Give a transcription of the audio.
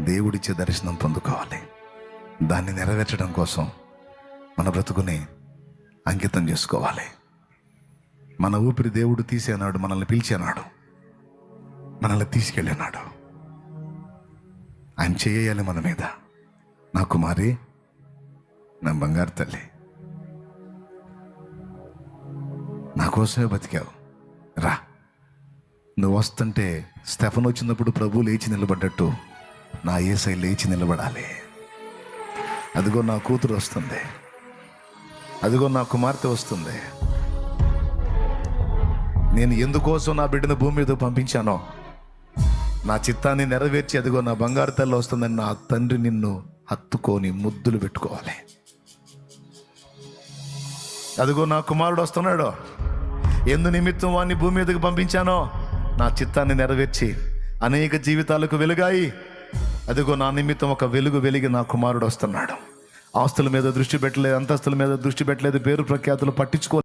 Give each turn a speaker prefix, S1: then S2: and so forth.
S1: దేవుడిచ్చే దర్శనం పొందుకోవాలి. దాన్ని నెరవేర్చడం కోసం మన బ్రతుకుని అంకితం చేసుకోవాలి. మన ఊపిరి దేవుడు తీసేనాడు మనల్ని పిలిచేనాడు మనల్ని తీసుకెళ్ళినాడు. ఆయన చేయాలి మన మీద. నా కుమారి నా బంగారు తల్లి నా కోసమే బతికావు. రా. నువ్వు వస్తుంటే స్టెఫన్ వచ్చినప్పుడు ప్రభు లేచి నిలబడ్డట్టు నా ఏసై లేచి నిలబడాలి. అదిగో నా కూతురు వస్తుంది. అదిగో నా కుమార్తె వస్తుంది. నేను ఎందుకోసం నా బిడ్డను భూమి మీద పంపించానో నా చిత్తాన్ని నెరవేర్చి అదిగో నా బంగారు తల్లి వస్తుందని నా తండ్రి నిన్ను హత్తుకొని ముద్దులు పెట్టుకోవాలి. అదిగో నా కుమారుడు వస్తున్నాడు. ఎందు నిమిత్తం వాడిని భూమి మీదకి పంపించానో నా చిత్తాన్ని నెరవేర్చి అనేక జీవితాలకు వెలుగాయి. అదిగో నా నిమిత్తం ఒక వెలుగు వెలిగి నా కుమారుడు వస్తున్నాడు. ఆస్తుల మీద దృష్టి పెట్టలేదు అంతస్తుల మీద దృష్టి పెట్టలేదు పేరు ప్రఖ్యాతులు పట్టించుకో